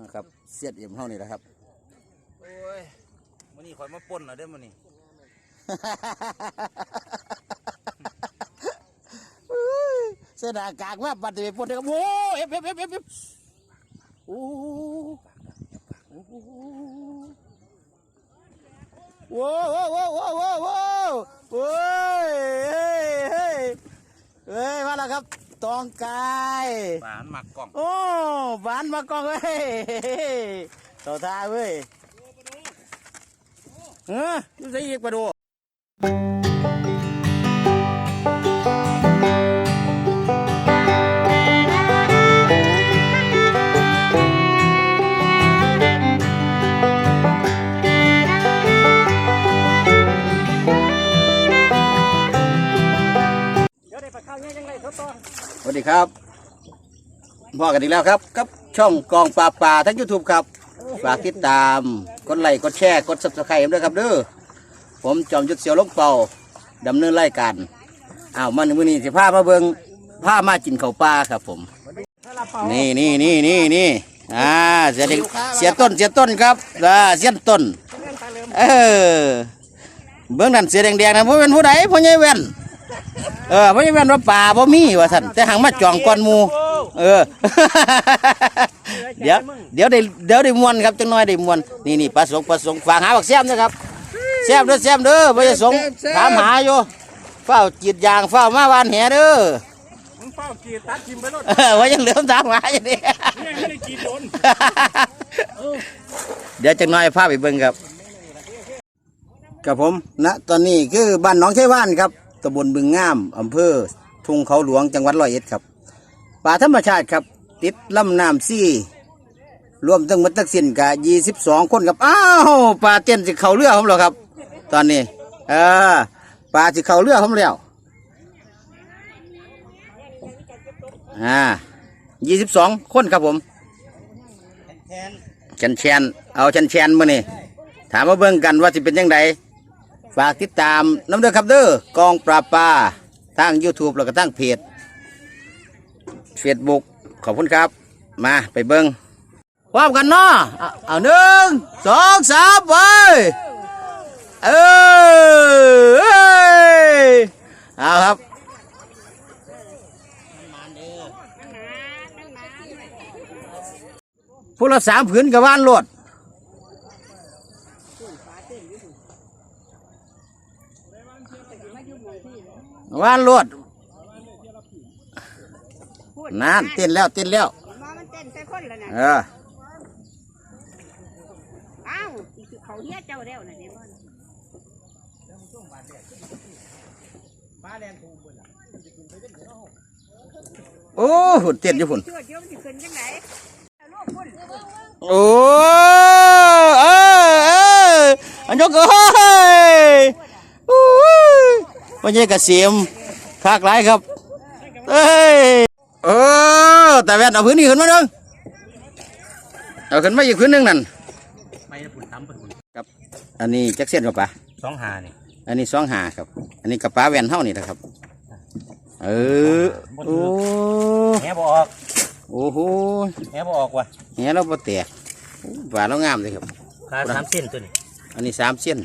นะครับเสียดเอี่ยมเท่านี้แหละครับโอ้ยมื้อนี้ข่อยมาป่นเหรอเด้อมื้อนี้เส้นอากากมาบัดเดไปปนเด็กโอ้เอฟเอฟเอฟเอฟเอฟโอ้โอ้โหโว้โว้โว้โว้โว้โว้โว้ยเฮ้ยเฮ้ยเฮ้ยมาแล้วครับ ตองกายปลามันมักกล้องโอ้บานมากองเว้ยต่อท่าเว้ยเออนี่ใส่อีกปลาดูเดี๋ ครับพ่อกันอีกแล้วครับกับช่องกองปลาปลาทั้งยูทูบครับฝากติดตามกดไลค์กดแชร์กดซับสไครต์ด้วยครับเด้อผมจอมยุทธเสียวลงเป่าดำเนินรายการอ้าวมันมือนี้สิพามาเบิงพามากินข้าวปลาครับผม นี่นี่นี่นี่นี่อ่าเสียเด็กเสียต้นเสียต้นครับอ่าเสียต้นเอตาเริ่มเอเบื้องนั้นเสียแดงๆนะบ่เป็นผู้ใดพ่อใหญ่แว่น เออพ่อใหญ่แว่นว่าป่าบ่มีว่าซั่นแต่หังมาจองก่อนหมู่เออ เดี๋ยวเดี๋ยวได้เดี๋ยวได้มวนครับจังน้อยได้มวนนี่นี่ปลาสงปลาสงฝากหาบักแซมนะครับแซมเด้อแซมเด้อบ่จะสงถามหาอยู่เฝ้าจีดยางเฝ้ามาวานแหเด้อมึงเฝ้ากีดตัดทิมไปรถเออว่ายังเหลือมถามหาอยู่นี่ยังไม่ได้กีดโดนเดี๋ยวจังน้อยพาไปเบิ่งครับกับผมณตอนนี้คือบ้านหนองไชว่านครับ ตำบลบึงงามอำเภอทุ่งเขาหลวงจังหวัดร้อยเอ็ดครับป่าธรรมชาติครับ ติดลำน้ำซี่รวมทั้งหมดทั้งสิ้นกะยี่สิบสองคนครับอ้าวปลาเต้นสิเขาเรือผมแล้วครับ ตอนนี้ เออปลาสิเขาเรือผมแล้วอ่ายี่สิบสองคนครับผมแทนแชนแชนเอาแชนแชนมานี่ถามมาเบิ่งกันว่าสิเป็นยังไง ฝากติดตามน้ำเด้อครับเด้อกองปราปลาทาง YouTube แล้วก็ทางเพจ Facebook ขอบคุณครับ มาไปเบิ่งพร้อมกันเนาะเอาเอาหนึ่งสองสามไปเออเอ้ยเอาครับพวกเราสามผืนกับว่านโลด ว่านโลดนั่นเต้นแล้วเต้นแล้วหมอมันเต้นใส่คนแล้วนะเอออ้าวอีกเขาเฮียเจ้าแล้วนะเนี่ยมันโอ้หุ่นเต้นอยู่หุ่นชวดเดี๋ยวมันจะขึ้นยังไงลูกคุณโอ้เออเอออันยกเอ้ยอู้ ยวันนี้กระเสียมคากหลายครับเอ้ยเออแต่แว่นเอาพื้นนี่ขึ้นมาหนึ่งเอาขึ้นมาอีกพื้นหนึ่งนั่นไม่ได้ปุ่นตั้มปุ่นครับ อันนี้จักเส้นกับปะสองหานี่อันนี้สองหาครับ อันนี้กับปลาแว่นเท่านี่นะครับ เออโอ้แหบ่ออกโอ้โหแหบ่ออกว่ะเหี้ยเราปแตกโอ้ปลาเรางามเลยครับขาสามเส้นตัวนี้อันนี้สามเส้น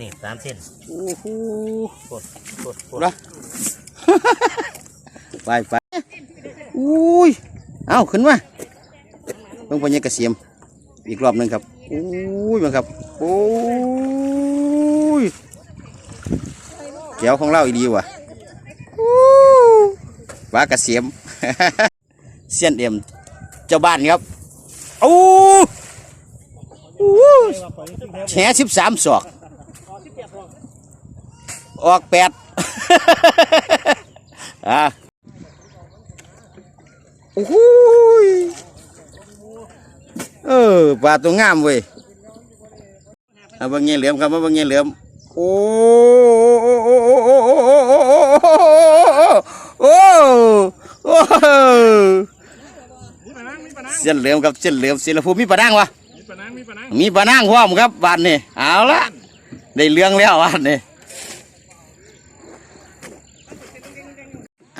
นี่สามเส้นโอ้โหปวดปวดปวดละไปไปอุ้ยเอาขึ้นมาเพิ่งพญากระเสียมอีกรอบหนึ่งครับอุ้ยมันครับโอ้ยแก้วของเราอีดีว่ะอู้ปลากระเสียมเสียนเอ็มเจ้าบ้านครับโอ้อู้แฉสิบสามศอก ออกแปดอะโอ้โหเออปลาตัวงามเว้ยเอาบางเงี้ยเหลือมครับว่าบางเงี้ยเหลือมโอ้โอ้โอ้เส้นเหลือมครับเส้นเหลือมเส้นละพูมีปลาดังวะมีปลาดังพร้อมครับบานนี่เอาละ ได้เรื่องแล้วบานนี่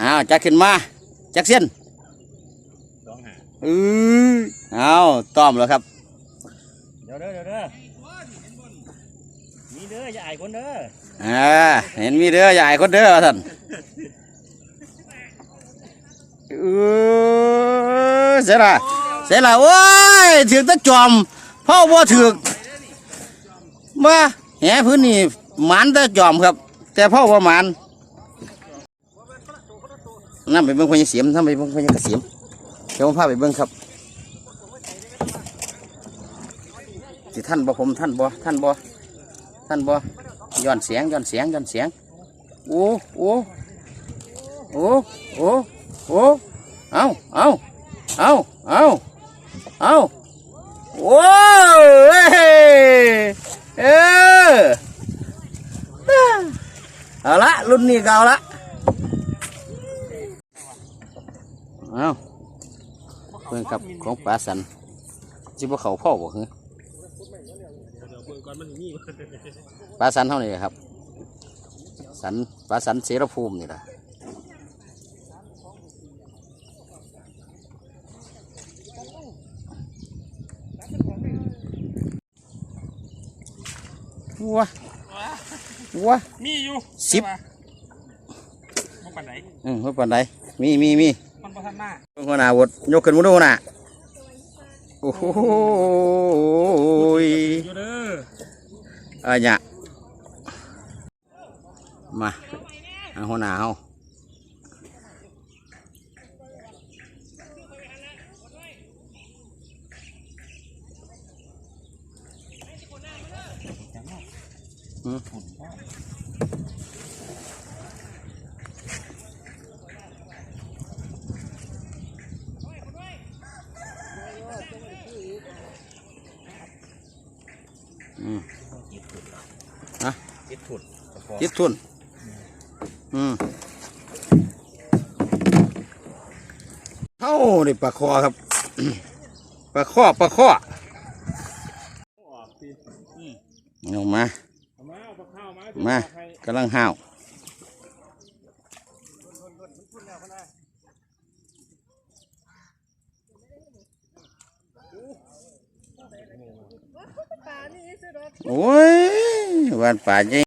อ้าวจักขึ้นมาจักเส้นสองหาอือเอาต้อมแล้วครับ เดี๋ยวเด้อเดี๋ยวเด้อมีเด้ออย่าอายคนเด้ออ่าเห็นมีเด้อใหญ่คนเด้อท่านเออเสียละเสียละโอ้ยถือตะจอมพ่อบ่ถือกมา แหพื้นนี่หมันแตะจอมครับ แต่พ่อว่าหมันนั่นไปเบิ่งพญาเสียมนั่นไปเบิ่งพญากระเสียมเดี๋ยวผมพาไปเบิ่งครับสิท่านบ่ผมท่านบ่ท่านบ่ท่านบ่ย้อนเสียงย้อนเสียงย้อนเสียงโอ้โอ้โอ้โอ้โอ้เอาเอาเอาเอาเอาโอ้ เออ เอาละรุ่นนี้ก็เอาละ เอาเพื่อนครับของปลาสันจิบ่เขาพ่อบ่เหรอปลาสันเท่านี้ครับ สันปลาสันเสรภูมินี่ละ วัววัวมีอยู่สิบมันปันไหนอืมเพื่อนใดมีมีมีมันประทันหน้าหัวหน้าวดยกขึ้นมาดูน่ะโอ้โหยอยู่เด้ออะเนี่ยมาเอาหัวหน้าเฮา ติดถุดยิดทุน อืมเอ้านี่ปลาคอครับปลาคอปลาคอเอามา มาเอาปลาข้าวมามาให้กำลังห้าวโอ้ยวันป่าใหญ่